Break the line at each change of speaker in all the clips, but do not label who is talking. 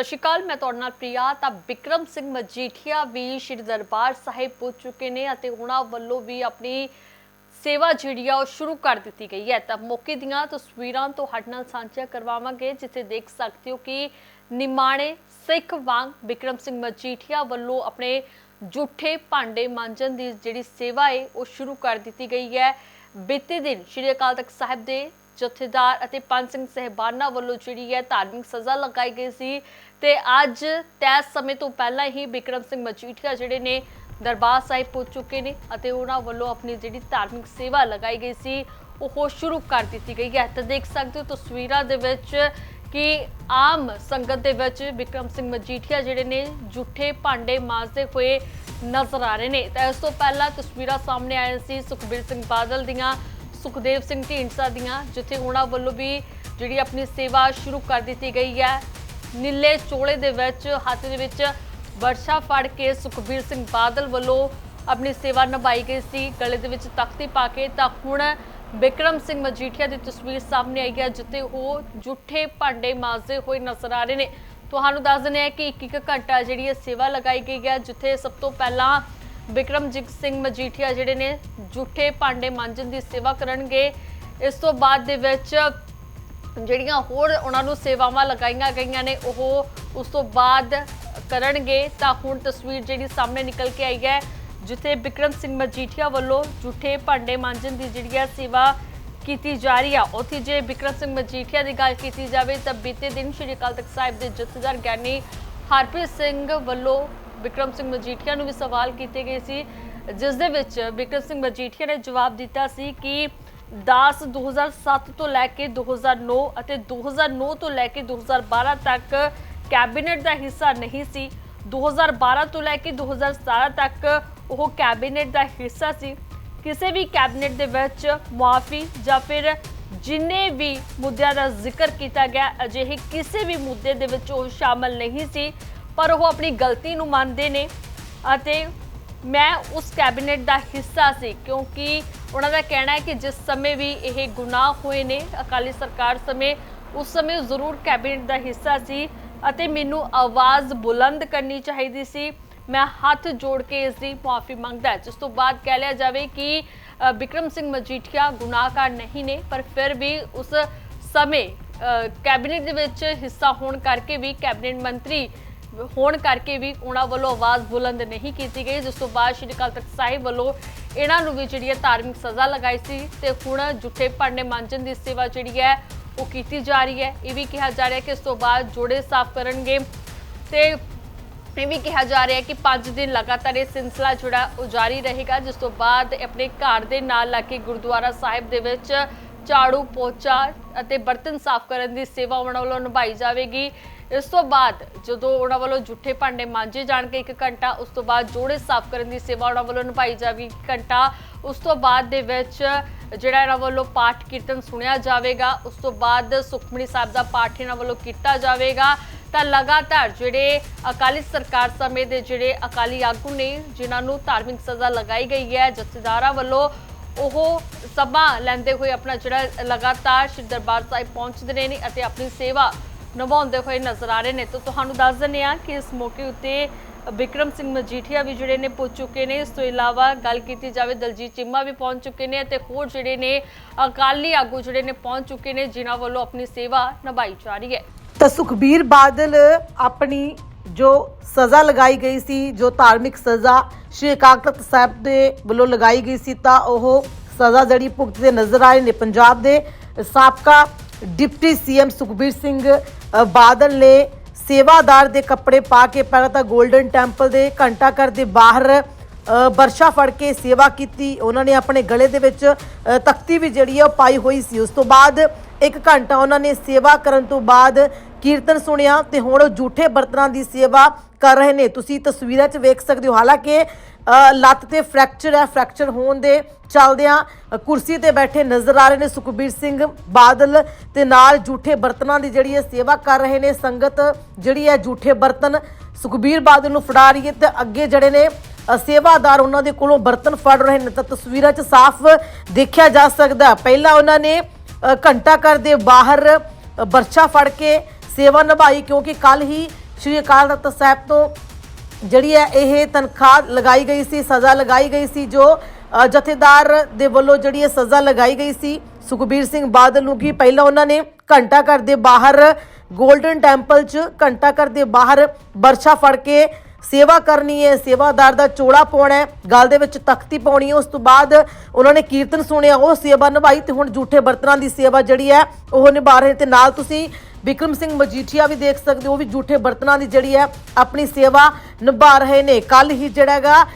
ਸਤਿ ਸ਼੍ਰੀ ਅਕਾਲ, ਮੈਂ ਤੁਹਾਡੇ ਨਾਲ ਪ੍ਰਿਆ। ਤਾਂ ਬਿਕਰਮ ਸਿੰਘ ਮਜੀਠੀਆ ਵੀ ਸ਼੍ਰੀ ਦਰਬਾਰ ਸਾਹਿਬ ਪਹੁੰਚ ਚੁੱਕੇ ਨੇ ਅਤੇ ਉਹਨਾਂ ਵੱਲੋਂ ਵੀ ਆਪਣੀ ਸੇਵਾ ਜਿਹੜੀ ਆ ਉਹ ਸ਼ੁਰੂ ਕਰ ਦਿੱਤੀ ਗਈ ਹੈ। ਤਾਂ ਮੌਕੇ ਦੀਆਂ ਤਸਵੀਰਾਂ ਤੁਹਾਡੇ ਨਾਲ ਸਾਂਝਾ ਕਰਵਾਵਾਂਗੇ, ਜਿੱਥੇ ਦੇਖ ਸਕਦੇ ਹੋ ਕਿ ਨਿਮਾਣੇ ਸਿੱਖ ਵਾਂਗ ਬਿਕਰਮ ਸਿੰਘ ਮਜੀਠੀਆ ਵੱਲੋਂ ਆਪਣੇ ਜੂਠੇ ਭਾਂਡੇ ਮਾਂਜਣ ਦੀ ਜਿਹੜੀ ਸੇਵਾ ਹੈ, ਉਹ ਸ਼ੁਰੂ ਕਰ ਦਿੱਤੀ ਗਈ ਹੈ। ਬੀਤੇ ਦਿਨ ਸ਼੍ਰੀ ਅਕਾਲ ਤਖਤ ਸਾਹਿਬ ਦੇ ਜਥੇਦਾਰ ਅਤੇ ਪੰਜ ਸਿੰਘ ਸਹਿਬਾਨਾਂ ਵੱਲੋਂ ਜਿਹੜੀ ਹੈ ਧਾਰਮਿਕ ਸਜ਼ਾ ਲਗਾਈ ਗਈ ਸੀ ਤੇ ਅੱਜ ਤੈਅ ਸਮੇਂ ਤੋਂ ਪਹਿਲਾਂ ਹੀ ਵਿਕਰਮ ਸਿੰਘ ਮਜੀਠੀਆ ਜਿਹੜੇ ਨੇ ਦਰਬਾਰ ਸਾਹਿਬ ਪਹੁੰਚ ਚੁੱਕੇ ਨੇ ਅਤੇ ਉਹਨਾਂ ਵੱਲੋਂ ਆਪਣੀ ਜਿਹੜੀ ਧਾਰਮਿਕ ਸੇਵਾ ਲਗਾਈ ਗਈ ਸੀ, ਉਹ ਸ਼ੁਰੂ ਕਰ ਦਿੱਤੀ ਗਈ ਹੈ। ਤਾਂ ਦੇਖ ਸਕਦੇ ਹੋ ਤਸਵੀਰਾਂ ਦੇ ਵਿੱਚ ਕਿ ਆਮ ਸੰਗਤ ਦੇ ਵਿੱਚ ਵਿਕਰਮ ਸਿੰਘ ਮਜੀਠੀਆ ਜਿਹੜੇ ਨੇ ਝੂਠੇ ਭਾਂਡੇ ਮਾਂਜਦੇ ਹੋਏ ਨਜ਼ਰ ਆ ਰਹੇ ਨੇ। ਤਾਂ ਇਸ ਤੋਂ ਪਹਿਲਾਂ ਤਸਵੀਰਾਂ ਸਾਹਮਣੇ ਆਈਆਂ ਸੀ ਸੁਖਬੀਰ ਸਿੰਘ ਬਾਦਲ ਦੀਆਂ। ਸੁਖਦੇਵ ਸਿੰਘ ਢੀਂਡਸਾ ਦੀਆਂ, ਜਿੱਥੇ ਉਹਨਾਂ ਵੱਲੋਂ ਵੀ ਜਿਹੜੀ ਆਪਣੀ ਸੇਵਾ ਸ਼ੁਰੂ ਕਰ ਦਿੱਤੀ ਗਈ ਹੈ। ਨੀਲੇ ਚੋਲੇ ਦੇ ਵਿੱਚ, ਹੱਥ ਦੇ ਵਿੱਚ ਵਰਸ਼ਾ ਫੜ ਕੇ ਸੁਖਬੀਰ ਸਿੰਘ ਬਾਦਲ ਵੱਲੋਂ ਆਪਣੀ ਸੇਵਾ ਨਿਭਾਈ ਗਈ ਸੀ। ਗਲੇ ਦੇ ਵਿੱਚ ਤਖਤੀ ਪਾ ਕੇ ਤਾਂ ਹੁਣ ਬਿਕਰਮ ਸਿੰਘ ਮਜੀਠੀਆ ਦੀ ਤਸਵੀਰ ਸਾਹਮਣੇ ਆਈ ਹੈ, ਜਿੱਥੇ ਉਹ ਝੂਠੇ ਭਾਂਡੇ ਮਾਜੇ ਹੋਏ ਨਜ਼ਰ ਆ ਰਹੇ ਨੇ। ਤੁਹਾਨੂੰ ਦੱਸ ਦਿੰਦੇ ਹਾਂ ਕਿ ਇੱਕ ਇੱਕ ਘੰਟਾ ਜਿਹੜੀ ਇਹ ਸੇਵਾ ਲਗਾਈ ਗਈ ਹੈ, ਜਿੱਥੇ ਸਭ ਤੋਂ ਪਹਿਲਾਂ ਵਿਕਰਮਜੀਤ ਸਿੰਘ ਮਜੀਠੀਆ ਜਿਹੜੇ ਨੇ ਝੂਠੇ ਭਾਂਡੇ ਮਾਂਜਣ ਦੀ ਸੇਵਾ ਕਰਨਗੇ। ਇਸ ਤੋਂ ਬਾਅਦ ਦੇ ਵਿੱਚ ਜਿਹੜੀਆਂ ਹੋਰ ਉਹਨਾਂ ਨੂੰ ਸੇਵਾਵਾਂ ਲਗਾਈਆਂ ਗਈਆਂ ਨੇ, ਉਹ ਉਸ ਤੋਂ ਬਾਅਦ ਕਰਨਗੇ। ਤਾਂ ਹੁਣ ਤਸਵੀਰ ਜਿਹੜੀ ਸਾਹਮਣੇ ਨਿਕਲ ਕੇ ਆਈ ਹੈ, ਜਿੱਥੇ ਵਿਕਰਮ ਸਿੰਘ ਮਜੀਠੀਆ ਵੱਲੋਂ ਝੂਠੇ ਭਾਂਡੇ ਮਾਂਜਣ ਦੀ ਜਿਹੜੀ ਹੈ ਸੇਵਾ ਕੀਤੀ ਜਾ ਰਹੀ ਆ। ਉੱਥੇ ਜੇ ਵਿਕਰਮ ਸਿੰਘ ਮਜੀਠੀਆ ਦੀ ਗੱਲ ਕੀਤੀ ਜਾਵੇ, ਤਾਂ ਬੀਤੇ ਦਿਨ ਸ਼੍ਰੀ ਅਕਾਲ ਤਖਤ ਸਾਹਿਬ ਦੇ ਜਥੇਦਾਰ ਗਿਆਨੀ ਹਰਪ੍ਰੀਤ ਸਿੰਘ ਵੱਲੋਂ ਵਿਕਰਮ ਸਿੰਘ ਮਜੀਠੀਆ ਨੂੰ ਵੀ ਸਵਾਲ ਕੀਤੇ ਗਏ ਸੀ, ਜਿਸ ਦੇ ਵਿੱਚ ਵਿਕਰਮ ਸਿੰਘ ਮਜੀਠੀਆ ਨੇ ਜਵਾਬ ਦਿੱਤਾ ਸੀ ਕਿ 10 2007 ਤੋਂ ਲੈ ਕੇ 2009 ਅਤੇ 2009 ਤੋਂ ਲੈ ਕੇ 2012 ਤੱਕ ਕੈਬਨਿਟ ਦਾ ਹਿੱਸਾ ਨਹੀਂ ਸੀ। 2012 ਤੋਂ ਲੈ ਕੇ 2017 ਤੱਕ ਉਹ ਕੈਬਨਿਟ ਦਾ ਹਿੱਸਾ ਸੀ। ਕਿਸੇ ਵੀ ਕੈਬਨਿਟ ਦੇ ਵਿੱਚ ਮੁਆਫੀ ਜਾਂ ਫਿਰ ਜਿੰਨੇ ਵੀ ਮੁੱਦਿਆਂ ਦਾ ਜ਼ਿਕਰ ਕੀਤਾ ਗਿਆ, ਅਜਿਹੇ ਕਿਸੇ ਵੀ ਮੁੱਦੇ ਦੇ ਵਿੱਚ ਉਹ ਸ਼ਾਮਲ ਨਹੀਂ ਸੀ। ਪਰ ਉਹ ਆਪਣੀ ਗਲਤੀ ਨੂੰ ਮੰਨਦੇ ਨੇ ਅਤੇ ਮੈਂ ਉਸ ਕੈਬਨਿਟ ਦਾ ਹਿੱਸਾ ਸੀ ਕਿਉਂਕਿ ਉਹਨਾਂ ਦਾ ਕਹਿਣਾ ਹੈ ਕਿ ਜਿਸ ਸਮੇਂ ਵੀ ਇਹ ਗੁਨਾਹ ਹੋਏ ਨੇ ਅਕਾਲੀ ਸਰਕਾਰ ਸਮੇਂ ਉਸ ਸਮੇਂ ਜ਼ਰੂਰ ਕੈਬਨਿਟ ਦਾ ਹਿੱਸਾ ਸੀ ਅਤੇ ਮੈਨੂੰ ਆਵਾਜ਼ ਬੁਲੰਦ ਕਰਨੀ ਚਾਹੀਦੀ ਸੀ। ਮੈਂ ਹੱਥ ਜੋੜ ਕੇ ਇਸ ਦੀ ਮਾਫੀ ਮੰਗਦਾ ਜਿਸ ਤੋਂ ਬਾਅਦ ਕਹਿ ਲਿਆ ਜਾਵੇ ਕਿ ਅ, ਵਿਕਰਮ ਸਿੰਘ ਮਜੀਠੀਆ ਗੁਨਾਹਗਾਰ ਨਹੀਂ ਨੇ ਪਰ ਫਿਰ ਵੀ ਉਸ ਸਮੇਂ ਕੈਬਨਿਟ ਦੇ ਵਿੱਚ ਹਿੱਸਾ ਹੋਣ ਕਰਕੇ ਵੀ ਕੈਬਨਿਟ ਮੰਤਰੀ ਹੋਣ ਕਰਕੇ ਵੀ ਉਹਨਾਂ ਵੱਲੋਂ ਆਵਾਜ਼ ਬੁਲੰਦ ਨਹੀਂ ਕੀਤੀ ਗਈ। ਜਿਸ ਤੋਂ ਬਾਅਦ ਸ਼੍ਰੀ ਅਕਾਲ ਤਖਤ ਸਾਹਿਬ ਵੱਲੋਂ ਇਹਨਾਂ ਨੂੰ ਵੀ ਜਿਹੜੀ ਹੈ ਧਾਰਮਿਕ ਸਜ਼ਾ ਲਗਾਈ ਸੀ ਤੇ ਹੁਣ ਝੂਠੇ ਭਾਂਡੇ ਮਾਂਜਣ ਦੀ ਸੇਵਾ ਜਿਹੜੀ ਹੈ ਉਹ ਕੀਤੀ ਜਾ ਰਹੀ ਹੈ। ਇਹ ਵੀ ਕਿਹਾ ਜਾ ਰਿਹਾ ਹੈ ਕਿ ਇਸ ਤੋਂ ਬਾਅਦ ਜੋੜੇ ਸਾਫ਼ ਕਰਨਗੇ ਤੇ ਇਹ ਵੀ ਕਿਹਾ ਜਾ ਰਿਹਾ ਹੈ ਕਿ 5 ਦਿਨ ਲਗਾਤਾਰ ਇਹ ਸਿਲਸਿਲਾ ਜਿਹੜਾ ਉਹ ਜਾਰੀ ਰਹੇਗਾ, ਜਿਸ ਤੋਂ ਬਾਅਦ ਆਪਣੇ ਘਰ ਦੇ ਨਾਲ ਲਾ ਕੇ ਗੁਰਦੁਆਰਾ ਸਾਹਿਬ ਦੇ ਵਿੱਚ ਝਾੜੂ ਪੋਚਾ ਅਤੇ ਬਰਤਨ ਸਾਫ਼ ਕਰਨ ਦੀ ਸੇਵਾ ਉਹਨਾਂ ਵੱਲੋਂ ਨਿਭਾਈ ਜਾਵੇਗੀ। ਇਸ ਤੋਂ ਬਾਅਦ ਜਦੋਂ ਉਹਨਾਂ ਵੱਲੋਂ ਜੁੱਠੇ ਭਾਂਡੇ ਮਾਂਜੇ ਜਾਣਗੇ ਇੱਕ ਘੰਟਾ, ਉਸ ਤੋਂ ਬਾਅਦ ਜੋੜੇ ਸਾਫ਼ ਕਰਨ ਦੀ ਸੇਵਾ ਉਹਨਾਂ ਵੱਲੋਂ ਨਿਭਾਈ ਜਾਵੇਗੀ ਇੱਕ ਘੰਟਾ। ਉਸ ਤੋਂ ਬਾਅਦ ਦੇ ਵਿੱਚ ਜਿਹੜਾ ਇਹਨਾਂ ਵੱਲੋਂ ਪਾਠ ਕੀਰਤਨ ਸੁਣਿਆ ਜਾਵੇਗਾ, ਉਸ ਤੋਂ ਬਾਅਦ ਸੁਖਮਨੀ ਸਾਹਿਬ ਦਾ ਪਾਠ ਇਹਨਾਂ ਵੱਲੋਂ ਕੀਤਾ ਜਾਵੇਗਾ। ਤਾਂ ਲਗਾਤਾਰ ਜਿਹੜੇ ਅਕਾਲੀ ਸਰਕਾਰ ਸਮੇਂ ਦੇ ਜਿਹੜੇ ਅਕਾਲੀ ਆਗੂ ਨੇ, ਜਿਨ੍ਹਾਂ ਨੂੰ ਧਾਰਮਿਕ ਸਜ਼ਾ ਲਗਾਈ ਗਈ ਹੈ, ਜਥੇਦਾਰਾਂ ਵੱਲੋਂ ਉਹ ਸਭਾ ਲੈਂਦੇ ਹੋਏ ਆਪਣਾ ਜਿਹੜਾ ਲਗਾਤਾਰ ਸ਼੍ਰੀ ਦਰਬਾਰ ਸਾਹਿਬ ਪਹੁੰਚਦੇ ਰਹੇ ਨੇ ਅਤੇ ਆਪਣੀ ਸੇਵਾ ਨਿਭਾਉਂਦੇ ਹੋਏ ਨਜ਼ਰ ਆ ਰਹੇ ਨੇ। ਤਾਂ ਤੁਹਾਨੂੰ ਦੱਸ ਦਿੰਦੇ ਆ ਕਿ ਇਸ ਮੌਕੇ ਉੱਤੇ ਵਿਕਰਮ ਸਿੰਘ ਮਜੀਠੀਆ ਵੀ ਜਿਹੜੇ ਨੇ ਪਹੁੰਚ ਚੁੱਕੇ ਨੇ। ਇਸ ਤੋਂ ਇਲਾਵਾ ਗੱਲ ਕੀਤੀ ਜਾਵੇ ਦਲਜੀਤ ਚਿੰਮਾ ਵੀ ਪਹੁੰਚ ਚੁੱਕੇ ਨੇ ਅਤੇ ਹੋਰ ਜਿਹੜੇ ਨੇ ਅਕਾਲੀ ਆਗੂ ਜਿਹੜੇ ਨੇ ਪਹੁੰਚ ਚੁੱਕੇ ਨੇ, ਜਿਨ੍ਹਾਂ ਵੱਲੋਂ ਆਪਣੀ ਸੇਵਾ ਨਿਭਾਈ ਜਾ ਰਹੀ ਹੈ।
ਤਾਂ ਸੁਖਬੀਰ ਬਾਦਲ ਆਪਣੀ ਜੋ ਸਜ਼ਾ ਲਗਾਈ ਗਈ ਸੀ, ਜੋ ਧਾਰਮਿਕ ਸਜ਼ਾ ਸ਼੍ਰੀ ਅਕਾਲ ਤਖਤ ਸਾਹਿਬ ਦੇ ਵੱਲੋਂ ਲਗਾਈ ਗਈ ਸੀ, ਤਾਂ ਉਹ ਸਜ਼ਾ ਜਿਹੜੀ ਭੁਗਤਦੇ ਨਜ਼ਰ ਆ ਰਹੇ ਨੇ ਪੰਜਾਬ ਦੇ ਸਾਬਕਾ ਡਿਪਟੀ ਸੀਐਮ ਸੁਖਬੀਰ ਸਿੰਘ ਬਾਦਲ ਨੇ ਸੇਵਾਦਾਰ ਦੇ ਕੱਪੜੇ ਪਾ ਕੇ ਪਹਿਲਾਂ ਤਾਂ 골ਡਨ ਟੈਂਪਲ ਦੇ ਘੰਟਾ ਘਰ ਦੇ ਬਾਹਰ ਅ, ਵਰਸ਼ਾ ਫੜ ਕੇ ਸੇਵਾ ਕੀਤੀ। ਉਹਨਾਂ ਨੇ ਆਪਣੇ ਗਲੇ ਦੇ ਵਿੱਚ ਤਖਤੀ ਵੀ ਜਿਹੜੀ ਹੈ ਉਹ ਪਾਈ ਹੋਈ ਸੀ। ਉਸ ਤੋਂ ਬਾਅਦ ਇੱਕ ਘੰਟਾ ਉਹਨਾਂ ਨੇ ਸੇਵਾ ਕਰਨ ਤੋਂ ਬਾਅਦ ਕੀਰਤਨ ਸੁਣਿਆ ਤੇ ਹੁਣ ਉਹ ਝੂਠੇ ਬਰਤਨਾਂ ਦੀ ਸੇਵਾ ਕਰ ਰਹੇ ਨੇ। ਤੁਸੀਂ ਤਸਵੀਰਾਂ 'ਚ ਵੇਖ ਸਕਦੇ ਹੋ। ਹਾਲਾਂਕਿ ਲੱਤ ਤੇ ਫ੍ਰੈਕਚਰ ਹੈ। ਫ੍ਰੈਕਚਰ ਹੋਣ ਦੇ ਚਲਦਿਆਂ ਕੁਰਸੀ ਤੇ ਬੈਠੇ ਨਜ਼ਰ ਆ ਰਹੇ ਨੇ ਸੁਖਬੀਰ ਸਿੰਘ ਬਾਦਲ ਤੇ ਨਾਲ ਝੂਠੇ ਬਰਤਨਾਂ ਦੀ ਜਿਹੜੀ ਹੈ ਸੇਵਾ ਕਰ ਰਹੇ ਨੇ। ਸੰਗਤ ਜਿਹੜੀ ਹੈ ਝੂਠੇ ਬਰਤਨ ਸੁਖਬੀਰ ਬਾਦਲ ਨੂੰ ਫੜਾ ਰਹੀ ਹੈ ਤੇ ਅੱਗੇ ਜਿਹੜੇ ਨੇ ਸੇਵਾਦਾਰ ਉਹਨਾਂ ਦੇ ਕੋਲੋਂ ਬਰਤਨ ਫੜ ਰਹੇ ਨੇ। ਤਾਂ ਤਸਵੀਰਾਂ 'ਚ ਸਾਫ਼ ਦੇਖਿਆ ਜਾ ਸਕਦਾ ਪਹਿਲਾਂ ਉਹਨਾਂ ਨੇ ਘੰਟਾ ਘਰ ਦੇ ਬਾਹਰ ਅ, ਬਰਛਾ ਫੜ ਕੇ ਸੇਵਾ ਨਿਭਾਈ, ਕਿਉਂਕਿ ਕੱਲ ਹੀ ਸ਼੍ਰੀ ਅਕਾਲ ਤਖਤ ਸਾਹਿਬ ਤੋਂ ਜਿਹੜੀ ਹੈ ਇਹ ਤਨਖਾਹ ਲਗਾਈ ਗਈ ਸੀ, ਸਜ਼ਾ ਲਗਾਈ ਗਈ ਸੀ, ਜੋ ਜਥੇਦਾਰ ਦੇ ਵੱਲੋਂ ਜਿਹੜੀ ਇਹ ਸਜ਼ਾ ਲਗਾਈ ਗਈ ਸੀ, ਸੁਖਬੀਰ ਸਿੰਘ ਬਾਦਲ ਨੂੰ ਕਿ ਪਹਿਲਾਂ ਉਹਨਾਂ ਨੇ ਘੰਟਾ ਘਰ ਦੇ ਬਾਹਰ 골ਡਨ ਟੈਂਪਲ 'ਚ ਘੰਟਾ ਘਰ ਦੇ ਬਾਹਰ ਬਰਛਾ ਫੜ ਕੇ ਸੇਵਾ ਕਰਨੀ ਹੈ, ਸੇਵਾਦਾਰ ਦਾ ਚੋੜਾ ਪਾਉਣਾ ਹੈ, ਗਲ ਦੇ ਵਿੱਚ ਤਖਤੀ ਪਾਉਣੀ ਹੈ, ਉਸ ਤੋਂ ਬਾਅਦ ਉਹਨਾਂ ਨੇ ਕੀਰਤਨ ਸੁਣਿਆ, ਉਹ ਸੇਵਾ ਨਿਭਾਈ ਤੇ ਹੁਣ ਝੂਠੇ ਬਰਤਨਾਂ ਦੀ ਸੇਵਾ ਜਿਹੜੀ ਹੈ ਉਹ ਨਿਭਾ ਰਹੇ ਤੇ ਨਾਲ ਤੁਸੀਂ ਵਿਕਰਮ ਸਿੰਘ ਮਜੀਠੀਆ ਵੀ ਦੇਖ ਸਕਦੇ ਹੋ, ਉਹ ਵੀ ਝੂਠੇ ਬਰਤਨਾਂ ਦੀ ਜਿਹੜੀ ਹੈ ਆਪਣੀ ਸੇਵਾ ਨਿਭਾ ਰਹੇ ਨੇ। ਕੱਲ ਹੀ ਜਿਹੜਾ ਹੈਗਾ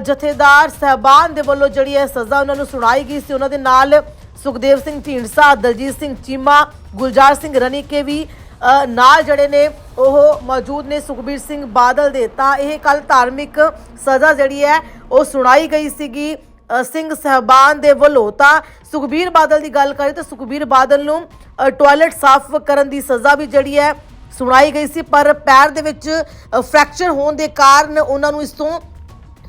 ਜਥੇਦਾਰ ਸਹਿਬਾਨ ਦੇ ਵੱਲੋਂ ਜਿਹੜੀ ਹੈ ਸਜ਼ਾ ਉਹਨਾਂ ਨੂੰ ਸੁਣਾਈ ਗਈ ਸੀ। ਉਹਨਾਂ ਦੇ ਨਾਲ ਸੁਖਦੇਵ ਸਿੰਘ ਢੀਂਡਸਾ, ਦਲਜੀਤ ਸਿੰਘ ਚੀਮਾ, ਗੁਲਜ਼ਾਰ ਸਿੰਘ ਰਣੀਕੇ ਵੀ ਨਾਲ ਜਿਹੜੇ ਨੇ, ਉਹ ਮੌਜੂਦ ਨੇ ਸੁਖਬੀਰ ਸਿੰਘ ਬਾਦਲ ਦੇ। ਤਾਂ ਇਹ ਕੱਲ ਧਾਰਮਿਕ ਸਜ਼ਾ ਜਿਹੜੀ ਹੈ, ਉਹ ਸੁਣਾਈ ਗਈ ਸੀਗੀ। ਸਿੰਘ ਸਹਿਬਾਨ ਦੇ ਵੱਲੋਂ। ਤਾਂ ਸੁਖਬੀਰ ਬਾਦਲ ਦੀ ਗੱਲ ਕਰੀ ਤਾਂ ਸੁਖਬੀਰ ਬਾਦਲ ਨੂੰ ਅ, ਟਾਇਲਟ ਸਾਫ਼ ਕਰਨ ਦੀ ਸਜ਼ਾ ਵੀ ਜਿਹੜੀ ਹੈ ਸੁਣਾਈ ਗਈ ਸੀ ਪਰ ਪੈਰ ਦੇ ਵਿੱਚ ਅ, ਫ੍ਰੈਕਚਰ ਹੋਣ ਦੇ ਕਾਰਨ ਉਹਨਾਂ ਨੂੰ ਇਸ ਤੋਂ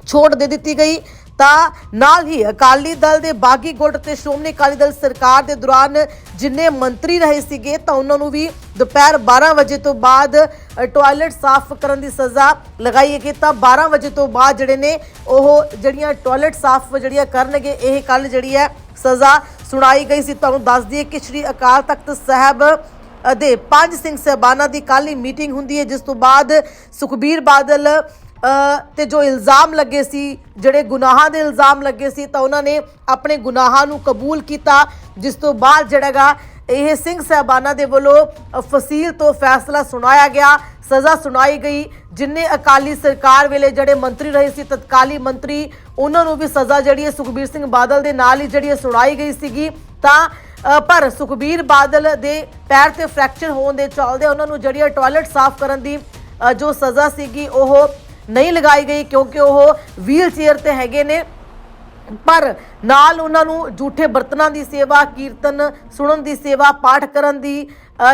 ਛੋਟ ਦੇ ਦਿੱਤੀ ਗਈ। ਤਾਂ ਨਾਲ ਹੀ ਅਕਾਲੀ ਦਲ ਦੇ ਬਾਗੀ ਗੁੱਟ ਤੇ ਸ਼੍ਰੋਮਣੀ ਅਕਾਲੀ ਦਲ ਸਰਕਾਰ ਦੇ ਦੌਰਾਨ ਜਿੰਨੇ ਮੰਤਰੀ ਰਹੇ ਸੀਗੇ ਤਾਂ ਉਹਨਾਂ ਨੂੰ ਵੀ ਦੁਪਹਿਰ 12 ਵਜੇ ਤੋਂ ਬਾਅਦ ਅ, ਟਾਇਲਟ ਸਾਫ਼ ਕਰਨ ਦੀ ਸਜ਼ਾ ਲਗਾਈ ਗਈ। ਤਾਂ 12 ਵਜੇ ਤੋਂ ਬਾਅਦ ਜਿਹੜੇ ਨੇ ਉਹ ਜਿਹੜੀਆਂ ਟਾਇਲਟ ਸਾਫ਼ ਜਿਹੜੀਆਂ ਕਰਨਗੇ ਇਹ ਕੱਲ ਜਿਹੜੀ ਹੈ ਸਜ਼ਾ ਸੁਣਾਈ ਗਈ ਸੀ। ਤੁਹਾਨੂੰ ਦੱਸ ਦਈਏ ਕਿ ਸ਼੍ਰੀ ਅਕਾਲ ਤਖਤ ਸਾਹਿਬ ਦੇ ਪੰਜ ਸਿੰਘ ਸਹਿਬਾਨਾਂ ਦੀ ਕੱਲ੍ਹ ਹੀ ਮੀਟਿੰਗ ਹੁੰਦੀ ਹੈ ਜਿਸ ਤੋਂ ਬਾਅਦ ਸੁਖਬੀਰ ਬਾਦਲ ਤੇ ਜੋ ਇਲਜ਼ਾਮ ਲੱਗੇ ਸੀ, ਜਿਹੜੇ ਗੁਨਾਹਾਂ ਦੇ ਇਲਜ਼ਾਮ ਲੱਗੇ ਸੀ, ਤਾਂ ਉਹਨਾਂ ਨੇ ਆਪਣੇ ਗੁਨਾਹਾਂ ਨੂੰ ਕਬੂਲ ਕੀਤਾ, ਜਿਸ ਤੋਂ ਬਾਅਦ ਜਿਹੜਾਗਾ ਇਹ ਸਿੰਘ ਸਹਿਬਾਨਾਂ ਦੇ ਵੱਲੋਂ ਫਸੀਲ ਤੋਂ ਫੈਸਲਾ ਸੁਣਾਇਆ ਗਿਆ, ਸਜ਼ਾ ਸੁਣਾਈ ਗਈ ਜਿਨਨੇ ਅਕਾਲੀ ਸਰਕਾਰ ਵੇਲੇ ਜਿਹੜੇ ਮੰਤਰੀ ਰਹੇ ਸੀ, ਤਤਕਾਲੀ ਮੰਤਰੀ, ਉਹਨਾਂ ਨੂੰ ਵੀ ਸਜ਼ਾ ਜਿਹੜੀ ਹੈ ਸੁਖਬੀਰ ਸਿੰਘ ਬਾਦਲ ਦੇ ਨਾਲ ਹੀ ਜਿਹੜੀ ਹੈ ਸੁਣਾਈ ਗਈ ਸੀਗੀ। ਤਾਂ ਪਰ ਸੁਖਬੀਰ ਬਾਦਲ ਦੇ ਪੈਰ ਤੇ ਫ੍ਰੈਕਚਰ ਹੋਣ ਦੇ ਚੱਲਦੇ ਉਹਨਾਂ ਨੂੰ ਜਿਹੜੀ ਹੈ ਟਾਇਲਟ ਸਾਫ਼ ਕਰਨ ਦੀ ਜੋ ਸਜ਼ਾ ਸੀਗੀ, ਉਹ ਨਹੀਂ ਲਗਾਈ ਗਈ ਕਿਉਂਕਿ ਉਹ ਵੀਲ ਚੇਅਰ ਤੇ ਹੈਗੇ ਨੇ। ਪਰ ਨਾਲ ਉਹਨਾਂ ਨੂੰ ਝੂਠੇ ਬਰਤਨਾਂ ਦੀ ਸੇਵਾ, ਕੀਰਤਨ ਸੁਣਨ ਦੀ ਸੇਵਾ, ਪਾਠ ਕਰਨ ਦੀ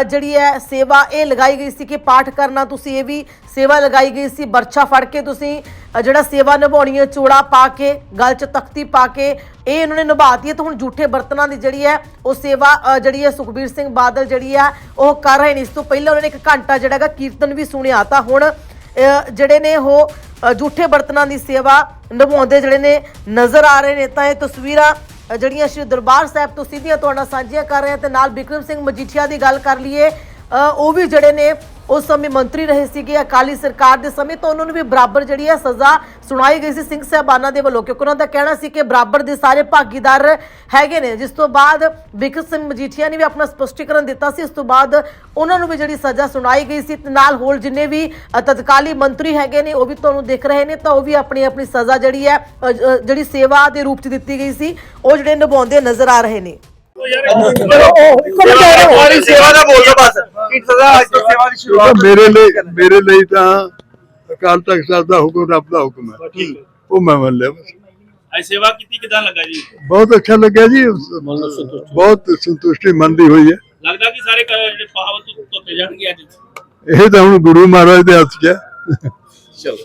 ਜਿਹੜੀ ਹੈ ਸੇਵਾ ਇਹ ਲਗਾਈ ਗਈ ਸੀ ਕਿ ਪਾਠ ਕਰਨਾ ਤੁਸੀਂ ਇਹ ਵੀ ਸੇਵਾ ਲਗਾਈ ਗਈ ਸੀ। ਬਰਛਾ ਫੜ ਕੇ ਤੁਸੀਂ ਜਿਹੜਾ ਸੇਵਾ ਨਿਭਾਉਣੀ ਹੈ, ਚੋੜਾ ਪਾ ਕੇ, ਗਲ 'ਚ ਤਖਤੀ ਪਾ ਕੇ ਇਹ ਇਹਨਾਂ ਨੇ ਨਿਭਾਤੀ ਹੈ। ਤਾਂ ਹੁਣ ਝੂਠੇ ਬਰਤਨਾਂ ਦੀ ਜਿਹੜੀ ਹੈ ਉਹ ਸੇਵਾ ਜਿਹੜੀ ਹੈ ਸੁਖਬੀਰ ਸਿੰਘ ਬਾਦਲ ਜਿਹੜੀ ਹੈ ਉਹ ਕਰ ਰਹੇ ਨੇ। ਇਸ ਤੋਂ ਪਹਿਲਾਂ ਉਹਨਾਂ ਨੇ ਇੱਕ ਘੰਟਾ ਜਿਹੜਾ ਹੈਗਾ ਕੀਰਤਨ ਵੀ ਸੁਣਿਆ। ਤਾਂ ਹੁਣ ਜਿਹੜੇ ਨੇ ਉਹ ਅ, ਝੂਠੇ ਬਰਤਨਾਂ ਦੀ ਸੇਵਾ ਨਿਭਾਉਂਦੇ ਜਿਹੜੇ ਨੇ ਨਜ਼ਰ ਆ ਰਹੇ ਨੇ। ਤਾਂ ਇਹ ਤਸਵੀਰਾਂ ਜਿਹੜੀਆਂ ਸ਼੍ਰੀ ਦਰਬਾਰ ਸਾਹਿਬ ਤੋਂ ਸਿੱਧੀਆਂ ਤੁਹਾਡੇ ਨਾਲ ਸਾਂਝੀਆਂ ਕਰ ਰਹੇ ਹਾਂ ਤੇ ਨਾਲ ਬਿਕਰਮ ਸਿੰਘ ਮਜੀਠੀਆ ਦੀ ਗੱਲ ਕਰ ਲਈਏ ਉਹ ਵੀ ਜਿਹੜੇ ਨੇ ਉਸ ਸਮੇਂ ਮੰਤਰੀ ਰਹੇ ਸੀਗੇ, ਅਕਾਲੀ ਸਰਕਾਰ ਦੇ ਸਮੇਂ ਤਾਂ ਉਹਨਾਂ ਨੂੰ ਵੀ ਬਰਾਬਰ ਜਿਹੜੀ ਹੈ ਸਜ਼ਾ ਸੁਣਾਈ ਗਈ ਸੀ ਸਿੰਘ ਸਾਹਿਬਾਨਾਂ ਦੇ ਵੱਲੋਂ, ਕਿਉਂਕਿ ਉਹਨਾਂ ਦਾ ਕਹਿਣਾ ਸੀ ਕਿ ਬਰਾਬਰ ਦੇ ਸਾਰੇ ਭਾਗੀਦਾਰ ਹੈਗੇ ਨੇ। ਜਿਸ ਤੋਂ ਬਾਅਦ ਵਿਕਰਮ ਸਿੰਘ ਮਜੀਠੀਆ ਨੇ ਵੀ ਆਪਣਾ ਸਪਸ਼ਟੀਕਰਨ ਦਿੱਤਾ ਸੀ। ਉਸ ਤੋਂ ਬਾਅਦ ਉਹਨਾਂ ਨੂੰ ਵੀ ਜਿਹੜੀ ਸਜ਼ਾ ਸੁਣਾਈ ਗਈ ਸੀ ਤੇ ਨਾਲ ਹੋਰ ਜਿੰਨੇ ਵੀ ਤਤਕਾਲੀ ਮੰਤਰੀ ਹੈਗੇ ਨੇ, ਉਹ ਵੀ ਤੁਹਾਨੂੰ ਦੇਖ ਰਹੇ ਨੇ, ਤਾਂ ਉਹ ਵੀ ਆਪਣੀ ਆਪਣੀ ਸਜ਼ਾ ਜਿਹੜੀ ਹੈ ਜਿਹੜੀ ਸੇਵਾ ਦੇ ਰੂਪ 'ਚ ਦਿੱਤੀ ਗਈ ਸੀ, ਉਹ ਜਿਹੜੇ ਨਿਭਾਉਂਦੇ ਨਜ਼ਰ ਆ ਰਹੇ ਨੇ।
ਸਾਰੀ ਸੇਵਾ ਦਾ ਬੋਲ ਦੋ ਬਸ ਕੀ ਸਜ਼ਾ ਅੱਜ ਤੋਂ ਸੇਵਾ ਦੀ
ਤਾਂ
ਸ਼ੁਰੂਆਤ
ਮੇਰੇ ਲਈ ਮੇਰੇ ਲਈ ਤਾਂ ਅਕਾਲ ਤਖਤ ਸਾਹਿਬ ਦਾ ਹੁਕਮ ਰੱਬ ਦਾ ਹੁਕਮ ਹੈ। ਉਹ ਮੈਂ ਮੰਨ ਲਿਆ। ਬਸ।
ਅੱਜ ਸੇਵਾ ਕੀਤੀ ਕਿਦਾਂ ਲੱਗਾ ਜੀ?
ਬਹੁਤ ਅੱਛਾ ਲੱਗਿਆ ਜੀ। ਬਹੁਤ ਸੰਤੁਸ਼ਟੀ ਮਨ ਦੀ ਹੋਈ ਹੈ।
ਲੱਗਦਾ ਕਿ ਸਾਰੇ ਜਿਹੜੇ ਪਾਵ ਧੋਤੇ ਜਾਣਗੇ ਅੱਜ।
ਇਹ ਤਾਂ ਹੁਣ ਗੁਰੂ ਮਹਾਰਾਜ ਦੇ ਹੱਥ 'ਚ ਹੈ।
ਚਲੋ।